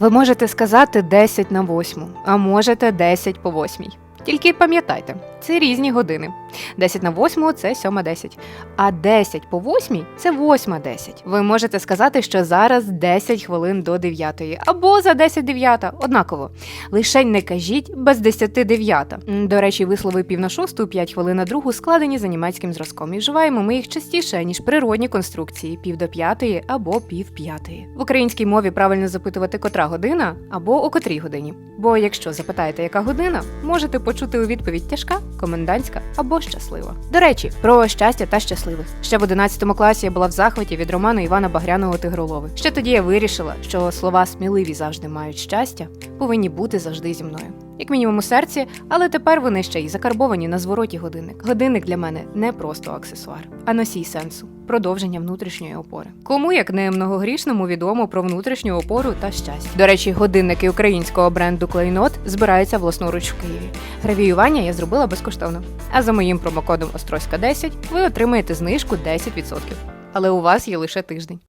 Ви можете сказати 10 на 8, а можете 10 по 8. Тільки пам'ятайте, це різні години. 10 на 8 це 7.10, а 10 по 8 це 8.10. Ви можете сказати, що зараз 10 хвилин до 9 або за 10 9, однаково. Лише не кажіть без 10 9. До речі, вислови пів на шосту, 5 хвилин на другу складені за німецьким зразком. І вживаємо ми їх частіше, ніж природні конструкції пів до п'ятої або пів п'ятої. В українській мові правильно запитувати котра година або о котрій годині. Бо якщо запитаєте, яка година, можете почути у відповідь тяжка, комендантська або щаслива. До речі, про щастя та щасливих. Ще в 11 класі я була в захваті від роману Івана Багряного Тигролови. Ще тоді я вирішила, що слова сміливі завжди мають щастя, повинні бути завжди зі мною. Як мінімум у серці, але тепер вони ще й закарбовані на звороті годинник. Годинник для мене не просто аксесуар, а носій сенсу, продовження внутрішньої опори. Кому як не многогрішному відомо про внутрішню опору та щастя. До речі, годинники українського бренду Клейнот збираються власноруч в Києві. Гравіювання я зробила безкоштовно. А за моїм промокодом Острозька 10 ви отримаєте знижку 10%. Але у вас є лише тиждень.